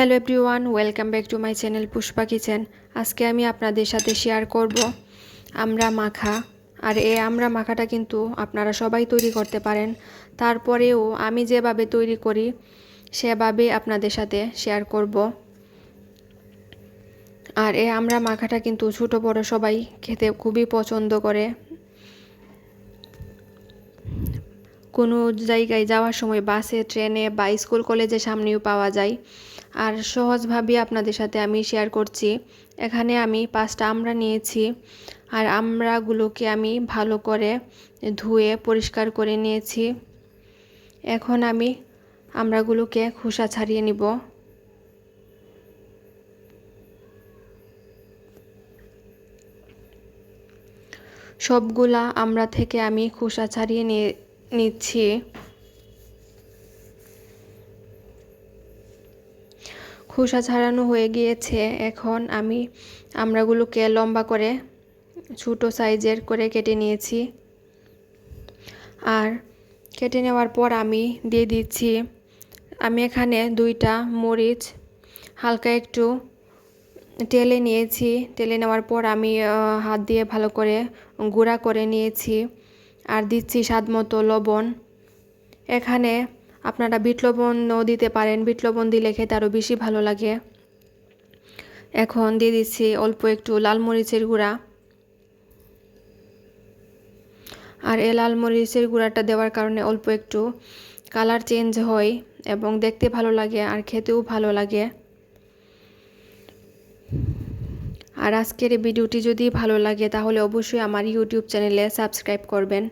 Hello everyone, welcome back to my channel Pushpa kitchen. আজকে আমি আপনাদের সাথে শেয়ার করব আমরা মাখা। আর এই আমরা মাখাটা কিন্তু আপনারা সবাই তৈরি করতে পারেন। তারপরেও আমি যেভাবে তৈরি করি, সেভাবে আপনাদের সাথে শেয়ার করব। আর এই আমরা মাখাটা কিন্তু ছোটো বড় সবাই খেতে খুবই পছন্দ করে। কোনো জায়গায় যাওয়ার সময় বাসে, ট্রেনে বা স্কুল কলেজে সামনেও পাওয়া যায়। আর সহজভাবে আপনাদের সাথে আমি শেয়ার করছি। এখানে আমি পাঁচটা আমরা নিয়েছি। আর আমরাগুলোকে আমি ভালো করে ধুয়ে পরিষ্কার করে নিয়েছি। এখন আমি আমরাগুলোকে খোসা ছাড়িয়ে নিব। সবগুলা আমরা থেকে আমি খোসা ছাড়িয়ে নিয়ে নিচ্ছি। খোসা ছাড়ানো হয়ে গিয়েছে। এখন আমি আমড়াগুলোকে লম্বা করে ছোটো সাইজের করে কেটে নিয়েছি। আর কেটে নেওয়ার পর আমি দিয়ে দিচ্ছি, আমি এখানে দুইটা মরিচ হালকা একটু টেলে নিয়েছি। টেলে নেওয়ার পর আমি হাত দিয়ে ভালো করে গুঁড়া করে নিয়েছি। আর দিচ্ছি স্বাদ মতো লবণ। এখানে আপনারা বিট লবণও দিতে পারেন বিট লবণ দিলে খেতে আরও বেশি ভালো লাগে। এখন দিয়ে দিচ্ছি অল্প একটু লাল মরিচের গুঁড়া। আর এই লাল মরিচের গুঁড়াটা দেওয়ার কারণে অল্প একটু কালার চেঞ্জ হয় এবং দেখতে ভালো লাগে আর খেতেও ভালো লাগে। আর আজকের এই ভিডিওটি যদি ভালো লাগে তাহলে অবশ্যই আমার ইউটিউব চ্যানেলে সাবস্ক্রাইব করবেন।